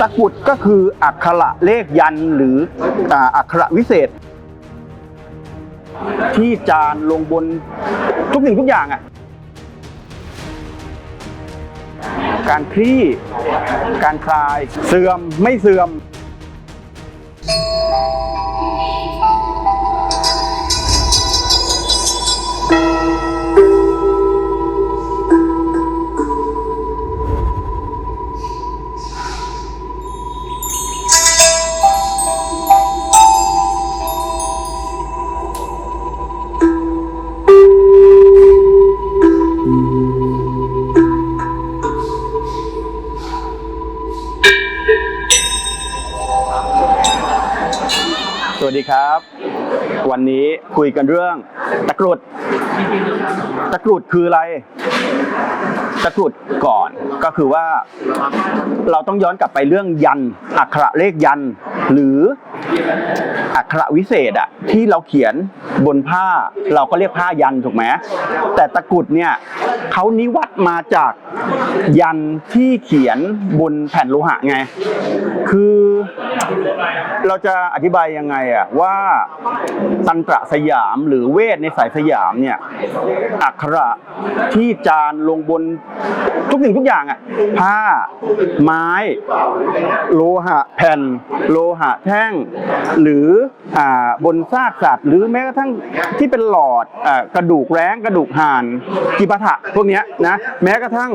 ตะกุดก็คืออักขระเลขยันหรืออักขระวิเศษ ที่จานลงบนทุกสิ่งทุกอย่างอะการคลี่ การคลาย เสื่อมไม่เสื่อม ครับ วันนี้คุยกันเรื่องตะกรุด ตะกรุดคืออะไร ตะกรุดก่อนก็คือว่า เราต้องย้อนกลับไปเรื่องยัน อักขระเลขยัน หรือ อักขระวิเศษอะที่เราเขียนบนผ้าเราก็เรียกผ้ายันถูกไหมแต่ตะกุดเนี่ยเขานิวัตมาจากยันที่เขียนบนแผ่นโลหะไง คือเราจะอธิบายยังไงอะว่าตันตระสยามหรือเวทในสายสยามเนี่ยอักขระที่จานลงบนทุกสิ่งทุกอย่างอะผ้า ไม้ โลหะแผ่น โลหะแท่ง หรือบนซากสัตว์ หรือแม้กระทั่งที่เป็นหลอดกระดูกแร้งกระดูกห่านกิปะทะพวกนี้นะแม้กระทั่ง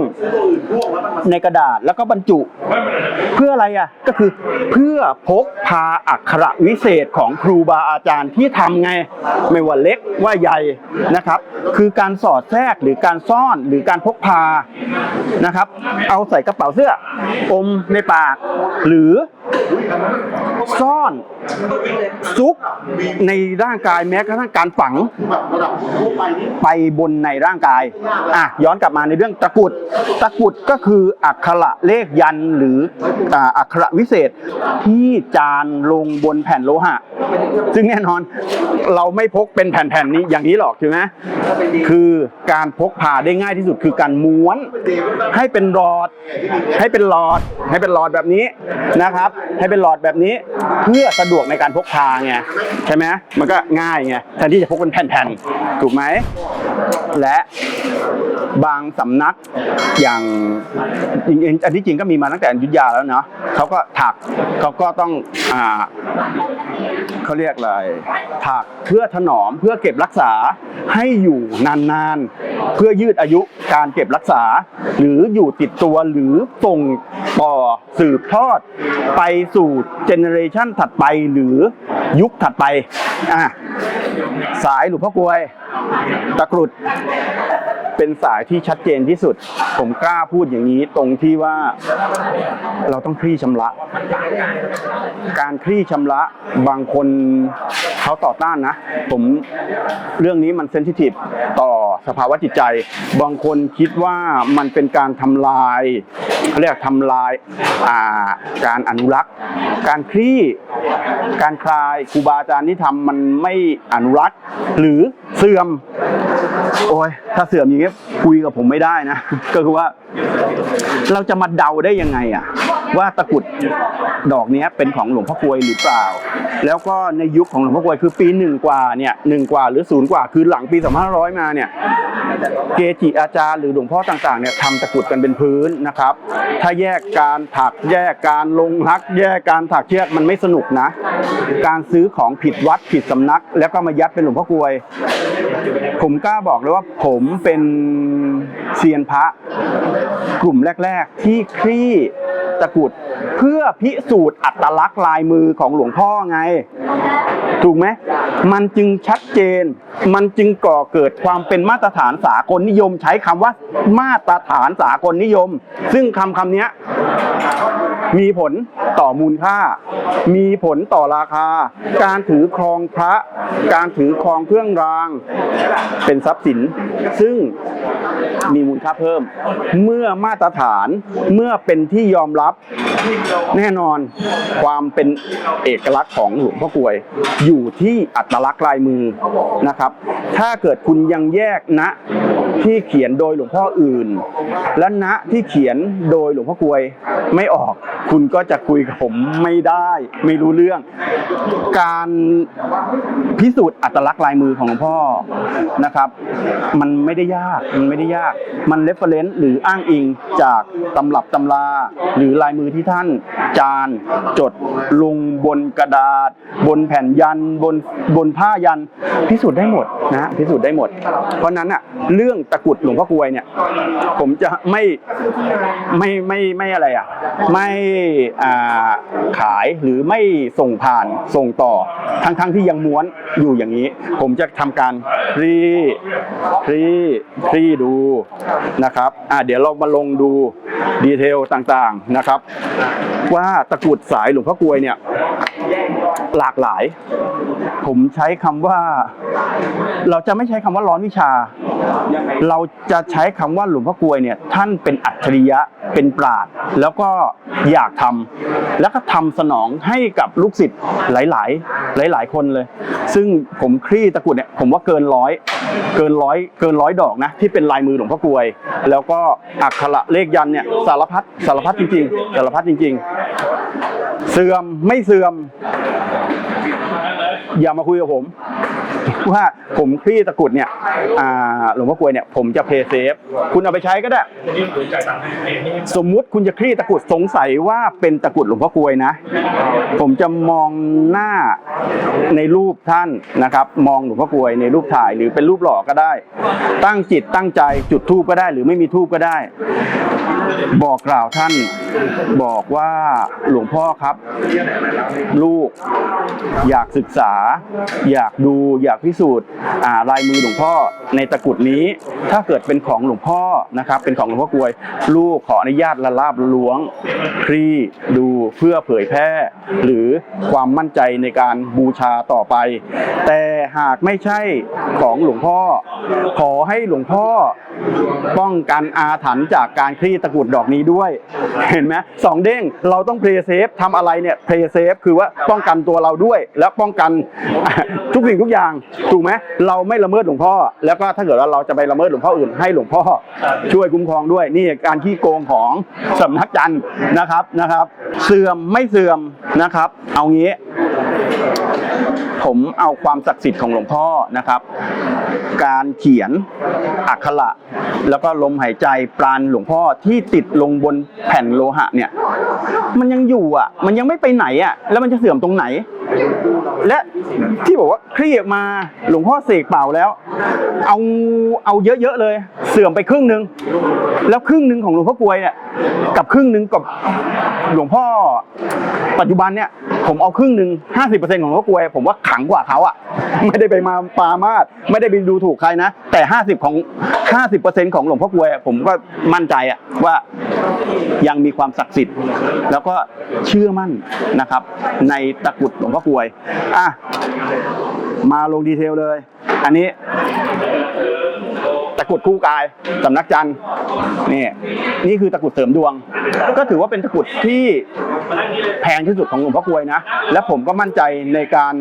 ในกระดาษแล้วก็บรรจุ เพื่ออะไรอะก็คือเพื่อพกพาอักขระวิเศษของครูบาอาจารย์ที่ทำไงไม่ว่าเล็กว่าใหญ่นะครับ คือการสอดแทรกหรือการซ่อนหรือการพกพานะครับ เอาใส่กระเป๋าเสื้ออมในปาก หรือซ่อนซุกในร่างกายแม้กระทั่งการฝังไปบนในร่างกายอะย้อนกลับมาในเรื่องตะกุดตะกุดก็คืออักขระเลขยันหรืออักขระวิเศษที่จานลงบนแผ่นโลหะ ซึ่งแน่นอนเราไม่พกเป็นแผ่นๆนี้อย่างนี้หรอกใช่ไหมคือการพกพาได้ง่ายที่สุดคือการม้วนให้เป็นหลอด ให้เป็นหลอด ให้เป็นหลอดแบบนี้นะครับ ให้เป็นหลอดแบบนี้เพื่อสะดวกในการพกพาไงใช่ไหมมันก็ง่ายไงแทนที่จะพกเป็นแผ่นๆถูกไหมและบางสำนักอย่างจริงๆอันที่จริงก็มีมาตั้งแต่อยุธยาแล้วเนาะเขาก็ถักเขาก็ต้องอ่าเขาเรียกอะไรถักเพื่อถนอมเพื่อเก็บรักษาให้อยู่นานๆ เพื่อยืดอายุการเก็บรักษา หรืออยู่ติดตัวหรือส่งต่อ สืบทอดไปสู่เจเนอเรชันถัดไปหรือยุคถัดไปอะสายหลวงพ่อกลวยตะกรุด เป็นสายที่ชัดเจนที่สุด ผมกล้าพูดอย่างนี้ตรงที่ว่าเราต้องคลี่ชำระ การคลี่ชำระบางคนเขาต่อต้านนะ ผมเรื่องนี้มันเซนซิทีฟต่อสภาวะจิตใจ บางคนคิดว่ามันเป็นการทำลายเขาเรียกทำลายาการอนุรักษ์ การคลี่การคลายครูบาอาจารย์ที่ทำมันไม่อนุรักษ์ หรือเสื่อม โอ้ยถ้าเสื่อมอย่างเงี้ยคุยกับผมไม่ได้นะ ก็คือว่า เราจะมาเดาได้ยังไงอะ ว่าตะกุดดอกนี้เป็นของหลวงพ่อกลวยหรือเปล่า แล้วก็ในยุคของหลวงพ่อกลวยคือปีหนึ่งกว่าเนี่ยหนึ่งกว่าหรือศูนย์กว่าคือหลังปี2500 มาเนี่ยเกจิอาจารย์หรือหลวงพ่อต่างๆเนี่ยทำตะกุดกันเป็นพื้นนะครับ ถ้าแยกการถักแยกการลงฮัก แยกการถักเชือกมันไม่สนุกนะ การซื้อของผิดวัดผิดสำนัก แล้วก็มายัดเป็นหลวงพ่อกลวย ผมกล้าบอกเลยว่าผมเป็นเซียนพระกลุ่มแรก ๆ ที่คลี่ตะกุุด เพื่อพิสูจน์อัตลักษณ์ลายมือของหลวงพ่อไง ถูกไหมมันจึงชัดเจน มันจึงก่อเกิดความเป็นมาตรฐานสากลนิยม ใช้คำว่ามาตรฐานสากลนิยม ซึ่งคำคำนี้ มีผลต่อมูลค่า มีผลต่อราคา การถือครองพระ การถือครองเครื่องราง เป็นทรัพย์สิน ซึ่งมีมูลค่าเพิ่ม เมื่อมาตรฐานเมื่อเป็นที่ยอมรับแน่นอนความเป็นเอกลักษณ์ของหลวงพ่อกลวย อยู่ที่อัตลักษณ์ลายมือนะครับ ถ้าเกิดคุณยังแยกนะที่เขียนโดยหลวงพ่ออื่น และณที่เขียนโดยหลวงพ่อกวยไม่ออก คุณก็จะคุยกับผมไม่ได้ ไม่รู้เรื่อง การพิสูจน์อัตลักษณ์ลายมือของหลวงพ่อนะครับ มันไม่ได้ยากมันไม่ได้ยาก มันเรฟเฟรนซ์หรืออ้างอิงจากตำรับตำรา หรือลายมือที่ท่าน จานจดลงบนกระดาษ บนแผ่นยันบนบนผ้ายันพิสูจน์ได้หมดนะพิสูจน์ได้หมด เพราะฉะนั้นอะเรื่องตะกุดหลวงพ่อกลวยเนี่ย ผมจะไม่ไม่ไม่ไม่อะไรอะ ไม่อ่าขายหรือไม่ส่งผ่านส่งต่อทั้งทั้งที่ยังม้วนอยู่อย่างนี้ ผมจะทำการคลี่คลี่คลี่ดูนะครับอ่าเดี๋ยวเรามาลงดูดีเทลต่างๆนะครับ ว่าตะกุดสายหลวงพ่อกลวยเนี่ย หลากหลาย ผมใช้คำว่า เราจะไม่ใช้คำว่าร้อนวิชา เราจะใช้คำว่าหลวงพ่อกลวยเนี่ย ท่านเป็นอัจฉริยะเป็นปราดแล้วก็อยากทำแล้วก็ทำสนองให้กับลูกศิษย์หลาย ๆ หลายๆคนเลย ซึ่งผมคลี่ตะกรุดเนี่ยผมว่าเกินร้อย เกินร้อยเกินร้อยดอกนะ ที่เป็นลายมือหลวงพ่อกลวย แล้วก็อักขระเลขยันเนี่ยสารพัดสารพัดจริง ๆ สารพัดจริง ๆ เสื่อมไม่เสื่อม อย่ามาคุยกับผม ว่าผมคลี่ตะกุดเนี่ยหลวงพ่อกลวยเนี่ยผมจะเพย์เซฟคุณเอาไปใช้ก็ได้ สมมุติคุณจะคลี่ตะกุดสงสัยว่าเป็นตะกุดหลวงพ่อกลวยนะ ผมจะมองหน้าในรูปท่านนะครับ มองหลวงพ่อกลวยในรูปถ่ายหรือเป็นรูปหล่อก็ได้ ตั้งจิตตั้งใจจุดทูปก็ได้ หรือไม่มีทูปก็ได้ บอกกล่าวท่านบอกว่าหลวงพ่อครับ ลูกอยากศึกษา อยากดูอยากพิสูจน์ลายมือหลวงพ่อในตะกรุดนี้ ถ้าเกิดเป็นของหลวงพ่อนะครับ เป็นของหลวงพ่อกวย ลูกขออนุญาตละลาบล้วงคลี่ดูเพื่อเผยแพร่ หรือความมั่นใจในการบูชาต่อไป แต่หากไม่ใช่ของหลวงพ่อ ขอให้หลวงพ่อป้องกันอาถรรพ์จากการคลี่ตะกรุดดอกนี้ด้วย เห็นไหมสองเด้งเราต้องเพลย์เซฟทำอะไรเนี่ยเพลย์เซฟคือว่าป้องกันตัวเราด้วย และป้องกันทุกสิ่งทุกอย่างถูกไหมเราไม่ละเมิดหลวงพ่อ แล้วก็ถ้าเกิดว่าเราจะไปละเมิดหลวงพ่ออื่นให้หลวงพ่อช่วยคุ้มครองด้วยนี่การขี้โกงของสำนักจันทร์นะครับนะครับ เสื่อมไม่เสื่อมนะครับ เอางี้ผมเอาความศักดิ์สิทธิ์ของหลวงพ่อนะครับ การเขียนอักขระแล้วก็ลมหายใจปราณหลวงพ่อที่ติดลงบนแผ่นโลหะเนี่ย มันยังอยู่อะ มันยังไม่ไปไหนอะ แล้วมันจะเสื่อมตรงไหน และที่บอกว่าเครียดมาหลวงพ่อเสกเป่าแล้ว เอาเอาเยอะๆเลย เสื่อมไปครึ่งหนึ่งแล้วครึ่งหนึ่งของหลวงพ่อกลวยเนี่ยกับครึ่งหนึ่งกับหลวงพ่อปัจจุบันเนี่ย ผมเอาครึ่งหนึ่งห้าสิบเปอร์เซ็นต์ของหลวงพ่อกลวย ผมว่าขังกว่าเขาอะ ไม่ได้ไปมาปามาดไม่ได้ไปดูถูกใครนะ แต่ห้าสิบของห้าสิบเปอร์เซ็นต์ของหลวงพ่อกลวย ผมก็มั่นใจอะว่ายังมีความศักดิ์สิทธิ์ แล้วก็เชื่อมั่นนะครับ ในตะกุดหลวงพ่อกลวยอะมาลงดีเทลเลย อันนี้ กรุดคู่กายสำนักจันทร์นี่นี่คือตะกรุดเสริมดวง ก็ถือว่าเป็นตะกรุดที่แพงที่สุดของหลวงพ่อกลวยนะ และผมก็มั่นใจในการ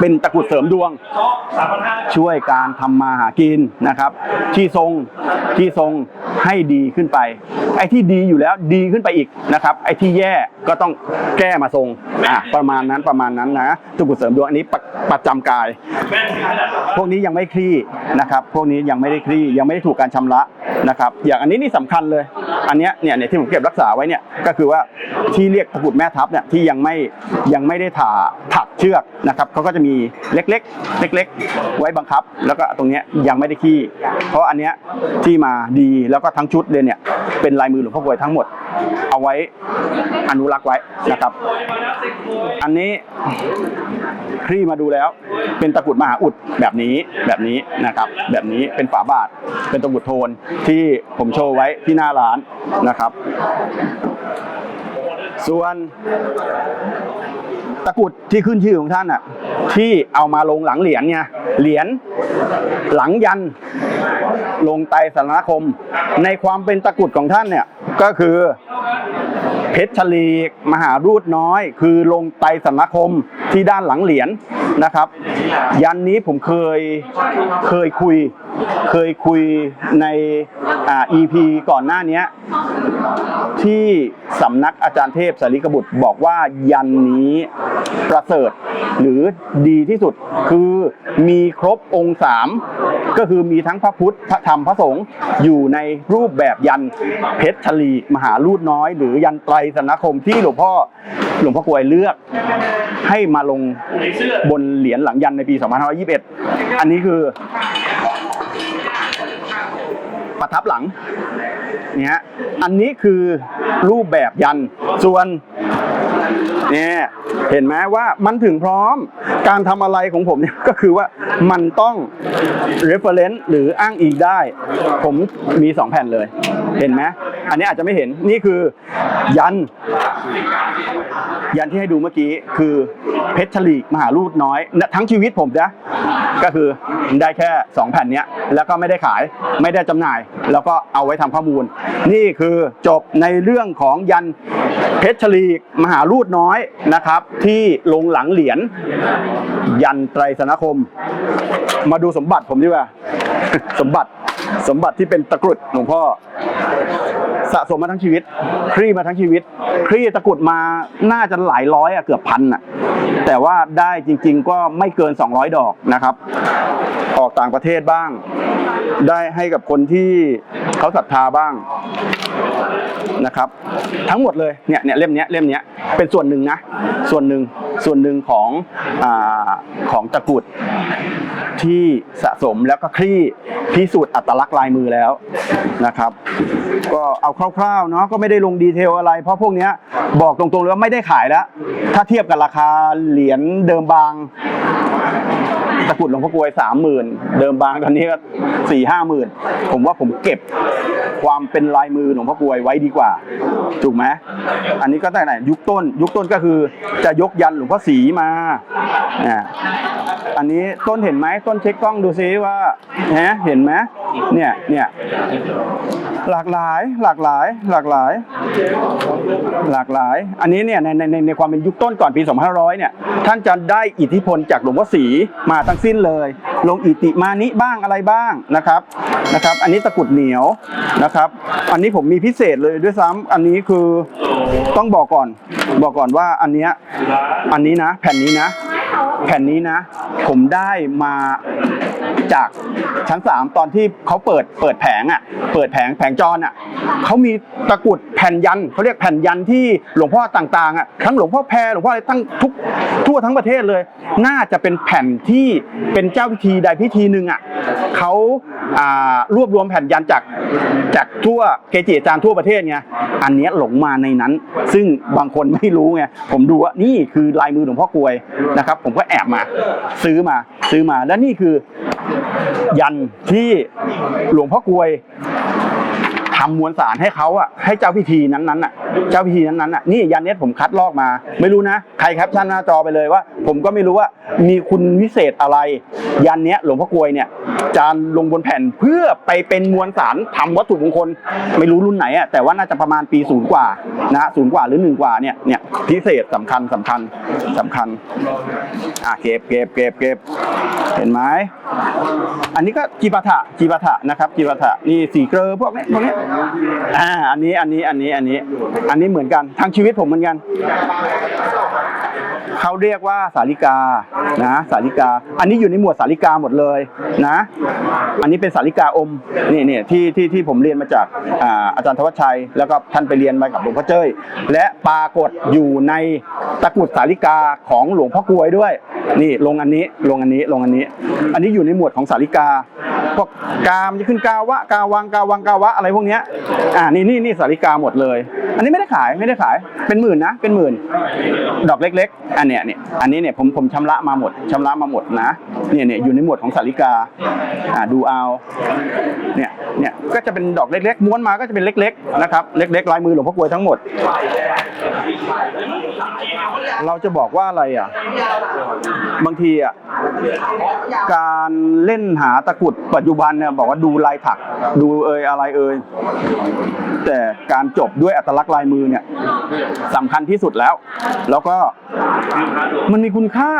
เป็นตะกรุดเสริมดวง ช่วยการทำมาหากินนะครับ ที่ทรงที่ทรงให้ดีขึ้นไป ไอ้ที่ดีอยู่แล้วดีขึ้นไปอีกนะครับ ไอ้ที่แย่ก็ต้องแก้มาทรงอะประมาณนั้นประมาณนั้นนะตะกรุดเสริมดวงอันนี้ประประจำกาย พวกนี้ยังไม่คลี่นะครับ พวกนี้ยังไม่ได้คลี่ยังไม่ได้ถูกการชำระนะครับอย่างอันนี้นี่สำคัญเลย อันเนี้ยเนี่ยเนี่ยที่ผมเก็บรักษาไว้เนี่ยก็คือว่าที่เรียกตะกรุดแม่ทัพเนี่ยที่ยังไม่ยังไม่ได้ถ่าถัก เชือกนะครับเขาก็จะมีเล็กๆ เล็ก ๆ ไว้บังคับ แล้วก็ตรงนี้ยังไม่ได้ขี้ เพราะอันเนี้ยที่มาดีแล้วก็ทั้งชุดเลยเนี่ยเป็นลายมือหลวงพ่อกวยทั้งหมด เอาไว้อนุรักษ์ไว้นะครับ อันนี้คลี่มาดูแล้วเป็นตะกุดมหาอุดแบบนี้แบบนี้นะครับ แบบนี้เป็นฝาบาท เป็นตะกุดโทนที่ผมโชว์ไว้ที่หน้าร้านนะครับ ส่วนตะกุดที่ขึ้นชื่อของท่านอะที่เอามาลงหลังเหรียญไงเหรียญหลังยัน ลงไตสารคม ในความเป็นตะกุดของท่านเนี่ยก็คือเพชรชลีกมหารูดน้อย คือลงไตสำนักคมที่ด้านหลังเหรียญนะครับ ยันนี้ผมเคยเคยคุย เคยคุยในอ่า EP ก่อนหน้านี้ที่สำนักอาจารย์เทพสารีกบุตรบอกว่ายันนี้ประเสริฐหรือดีที่สุดคือมีครบองค์สามก็คือมีทั้งพระพุทธพระธรรมพระสงฆ์อยู่ในรูปแบบยันเพชรชลีมหาลูดน้อย หรือยันไตรสำนักคมที่หลวงพ่อหลวงพ่อกลวยเลือก ให้มาลงบนเหรียญหลังยันในปี 2521 อันนี้คือ ประทับหลังเนี่ยอันนี้คือรูปแบบยันส่วนเนี่ยเห็นไหมว่ามันถึงพร้อมการทำอะไรของผมเนี่ยก็คือว่ามันต้อง reference หรืออ้างอิงได้ ผมมี 2 แผ่นเลย เห็นไหมอันนี้อาจจะไม่เห็นนี่คือยัน ยันที่ให้ดูเมื่อกี้คือเพชรฉลีกมหาลูดน้อยทั้งชีวิตผมนะก็คือได้แค่ 2 แผ่นนี้แล้วก็ไม่ได้ขายไม่ได้จำหน่าย แล้วก็เอาไว้ทำข้อมูล นี่คือจบในเรื่องของยันเพชรฉลีกมหาลูดน้อยนะครับ ที่ลงหลังเหรียญยันไตรสนคม มาดูสมบัติผมดีกว่าสมบัติสมบัติที่เป็นตะกรุดหลวงพ่อ สะสมมาทั้งชีวิต คลี่มาทั้งชีวิต คลี่ตะกรุดมาน่าจะหลายร้อยอะเกือบพันอะแต่ว่าได้จริง ๆ ก็ไม่เกิน 200 ดอกนะครับ ออกต่างประเทศบ้าง ได้ให้กับคนที่ เขาศรัทธาบ้างนะครับ ทั้งหมดเลยเนี่ยเนี่ยเล่มเนี้ยเล่มเนี้ยเป็นส่วนหนึ่งนะส่วนหนึ่งส่วนหนึ่งของอของตะกรุดที่สะสมแล้วก็คลี่พิสูจน์อัตลักษณ์ลายมือแล้วนะครับ ก็เอาคร่าวๆเนาะก็ไม่ได้ลงดีเทลอะไร เพราะพวกเนี้ยบอกตรงๆเลยว่าไม่ได้ขายแล้ว ถ้าเทียบกับราคาเหรียญเดิมบาง ตะกรุดหลวงพ่อกลวยสามหมื่นเดิมบางตอนนี้ก็สี่ห้าหมื่นผมว่าผมเก็บความเป็นลายมือหลวงพ่อกลวยไว้ดีกว่าถูกไหมอันนี้ก็แต่ไหนยุคต้น ยุคต้นก็คือจะยกยันหลวงพ่อศรีมาอ่าอันนี้ต้นเห็นไหมต้นเช็คกล้องดูซิว่าฮะเห็นไหมเนี่ยเนี่ยหลากหลายหลากหลายหลากหลาย หลากหลาย อันนี้เนี่ยในในในความเป็นยุคต้นก่อนปี 2500 เนี่ยท่านจะได้อิทธิพลจากหลวงพ่อศีมาทั้งสิ้นเลย ลงอิติมานิบ้างอะไรบ้างนะครับนะครับ อันนี้ตะกุดเหนียวนะครับ อันนี้ผมมีพิเศษเลยด้วยซ้ำอันนี้คือต้องบอกก่อน บอกก่อนว่าอันเนี้ยอันนี้นะ แผ่นนี้นะ แผ่นนี้นะ ผมได้มาจากชั้น3ตอนที่เขาเปิดเปิดแผงอะ เปิดแผงแผงจรอะเขามีตะกุดแผ่นยันเขาเรียกแผ่นยันที่หลวงพ่อต่างๆอะทั้งหลวงพ่อแพรหลวงพ่ออะไรทั้งทุกทั่วทั้งประเทศเลย น่าจะเป็นแผ่นที่เป็นเจ้าพิธีใดพิธีหนึ่งอะเขาอ่ารวบรวมแผ่นยันจากจากทั่วเกจิอาจารย์ทั่วประเทศไงอันนี้หลงมาในนั้น ซึ่งบางคนไม่รู้ไงผมดูว่านี่คือลายมือหลวงพ่อกลวยนะครับผมก็แอบมา ซื้อมาซื้อมาแล้วนี่คือยันที่หลวงพ่อกลวย ทำมวลสารให้เขาอะให้เจ้าพิธีนั้นๆอะเจ้าพิธีนั้นๆอะนี่ยันเนี้ยผมคัดลอกมา ไม่รู้นะ ใครแคปชั่นหน้าจอไปเลยว่า ผมก็ไม่รู้ว่ามีคุณวิเศษอะไร ยันเนี้ยหลวงพ่อกลวยเนี่ยจะลงบนแผ่นเพื่อไปเป็นมวลสารทำวัตถุมงคลไม่รู้รุ่นไหนอะแต่ว่าน่าจะประมาณปีศูนย์กว่านะศูนย์กว่าหรือหนึ่งกว่าเนี่ยเนี่ยพิเศษสำคัญสำคัญสำคัญอะเก็บเก็บเก็บเก็บเห็นไหมอันนี้ก็จีปาถะจีปาถะนะครับจีปาถะนี่สีเกลอพวกนี้พวกนี้อ่าอันนี้อันนี้อันนี้อันนี้ อันนี้เหมือนกันทางชีวิตผมเหมือนกันเขาเรียกว่าสาริกานะสาริกา อันนี้อยู่ในหมวดสาริกาหมดเลยนะ อันนี้เป็นสาริกาอมนี่นี่ที่ที่ที่ผมเรียนมาจากอ่าอาจารย์ธวัชชัย แล้วก็ท่านไปเรียนมากับหลวงพ่อเจ้ยและปรากฏอยู่ในตะกุดสาริกาของหลวงพ่อกลวยด้วย นี่ลงอันนี้ลงอันนี้ลงอันนี้ อันนี้อยู่ในหมวดของสาริกาพวกกามจะขึ้นกาวะกาวังกาวังกาวะอะไรพวกเนี้ยอ่านี่นี่นี่สาริกาหมดเลย อันนี้ไม่ได้ขายไม่ได้ขายเป็นหมื่นนะเป็นหมื่นดอกเล็ก ๆอันเนี้ยเนี่ยอันนี้เนี่ยผมผมชำระมาหมดชำระมาหมดนะเนี่ยเนี่ยอยู่ในหมวดของสาริกาอ่าดูเอาเนี่ยเนี่ยก็จะเป็นดอกเล็กๆม้วนมาก็จะเป็นเล็กๆนะครับเล็กๆลายมือหลวงพ่อกลวยทั้งหมด เราจะบอกว่าอะไรอะบางทีอะการเล่นหาตะกรุดปัจจุบันเนี่ยบอกว่าดูลายถักดูเอยอะไรเอยแต่การจบด้วยอัตลักษณ์ลายมือเนี่ยสำคัญที่สุดแล้ว แล้วก็มันมีคุณค่า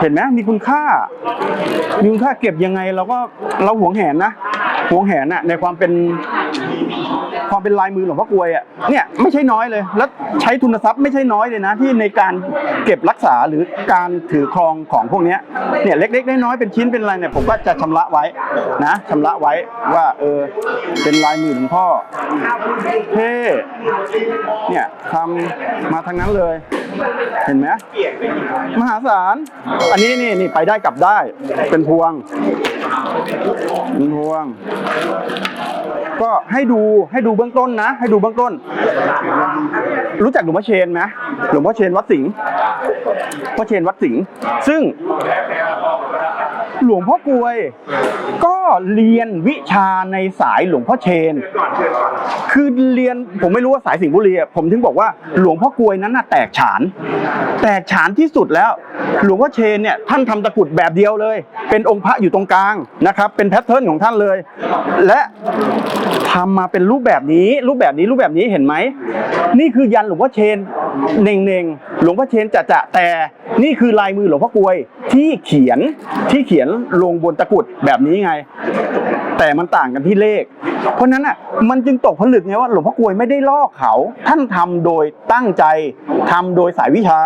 เห็นไหมมีคุณค่ามีคุณค่าเก็บยังไงเราก็เราหวงแหนนะหวงแหนน่ะในความเป็นความเป็นลายมือหลวงพ่อกวยอะเนี่ยไม่ใช่น้อยเลย แล้วใช้ทุนทรัพย์ไม่ใช่น้อยเลยนะ ที่ในการเก็บรักษาหรือการถือครองของพวกนี้เนี่ยเล็ก ๆ น้อยๆเป็นชิ้นเป็นอะไรเนี่ยผมก็จะชำระไว้นะชำระไว้ว่าเออเป็นลายมือหลวงพ่อเท่เนี่ยทำมาทั้งนั้นเลย เห็นไหมมหาศาล อันนี้นี่นี่ไปได้กลับได้ เป็นพวงเป็นพวง ก็ให้ดูให้ดูเบื้องต้นนะ ให้ดูเบื้องต้น รู้จักหลวงพ่อเชนไหมหลวงพ่อเชนวัดสิงห์พ่อเชนวัดสิงห์ซึ่ง หลวงพ่อกลวย ก็เรียนวิชาในสายหลวงพ่อเชน คือเรียนผมไม่รู้ว่าสายสิงห์บุรีอะผมถึงบอกว่าหลวงพ่อกลวยนั้นน่ะแตกฉาน แตกฉานที่สุดแล้ว หลวงพ่อเชนเนี่ยท่านทำตะกรุดแบบเดียวเลย เป็นองค์พระอยู่ตรงกลางนะครับ เป็นแพทเทิร์นของท่านเลย และทำมาเป็นรูปแบบนี้ รูปแบบนี้รูปแบบนี้เห็นไหม นี่คือยันหลวงพ่อเชนเน่งเน่งๆหลวงพ่อเชนจะจะแต่นี่คือลายมือหลวงพ่อกลวยที่เขียนที่เขียนลงบนตะกุดแบบนี้ไง แต่มันต่างกันที่เลข เพราะนั้นอะมันจึงตกผลึกไงว่าหลวงพ่อกลวยไม่ได้ลอกเขา ท่านทำโดยตั้งใจทำโดยสายวิชา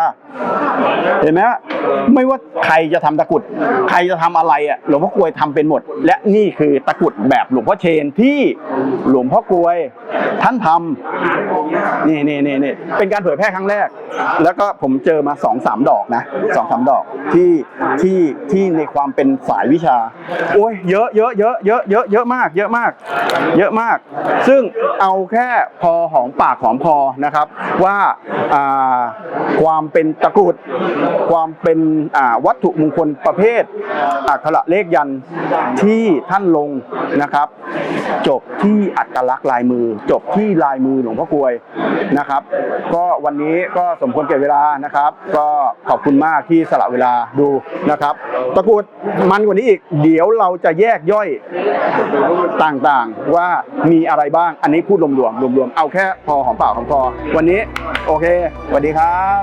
เห็นไหมว่าไม่ว่าใครจะทำตะกุด ใครจะทำอะไรอะหลวงพ่อกลวยทำเป็นหมด และนี่คือตะกุดแบบหลวงพ่อเชนที่หลวงพ่อกลวยท่านทำนี่นี่นี่นี่เป็นการเผยแพร่ครั้งแรก แล้วก็ผมเจอมาสองสามดอกนะสองสามดอกที่ที่ที่ในความเป็นสายวิชา โอ้ยเยอะเยอะเยอะเยอะเยอะเยอะมาก เยอะมาก เยอะมาก ซึ่งเอาแค่พอหอมปากหอมคอนะครับ ว่าอ่าความเป็นตะกรุด ความเป็นอ่าวัตถุมงคลประเภทอักขระเลขยันต์ที่ท่านลงนะครับ จบที่อัตลักษณ์ลายมือ จบที่ลายมือหลวงพ่อกลวยนะครับ ก็วันนี้ก็สมควรแก่เวลานะครับ ก็ขอบคุณมากที่สละเวลาดูนะครับ ตะกรุดมันกว่านี้อีก เดี๋ยวเราจะแยกย่อยต่างๆ ว่ามีอะไรบ้าง อันนี้พูดรวมๆรวมๆเอาแค่พอหอมปากหอมคอวันนี้โอเคสวัสดีครับ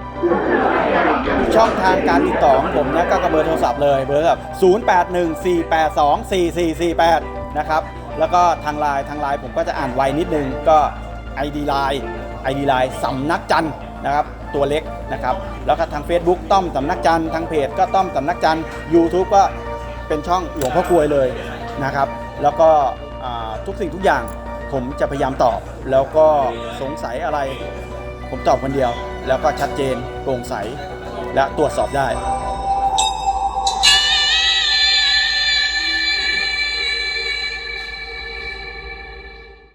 ช่องทางการติดต่อของผมนะก็กระเบอร์โทรศัพท์เลยเบอร์โทรศัพท์0814824448 นะครับ แล้วก็ทางไลน์ทางไลน์ผมก็จะอ่านไวนิดนึงก็ ID ไลน์ ID ไลน์สำนักจันนะครับ ตัวเล็กนะครับแล้วก็ทาง Facebook ต้อมสำนักจันทร์ทางเพจก็ต้อมสำนักจันทร์ YouTube ก็เป็นช่องหลวงพ่อกลวยเลยนะครับ แล้วก็ทุกสิ่งทุกอย่างผมจะพยายามตอบ แล้วก็สงสัยอะไร ผมตอบคนเดียว แล้วก็ชัดเจนโปร่งใสและตรวจสอบได้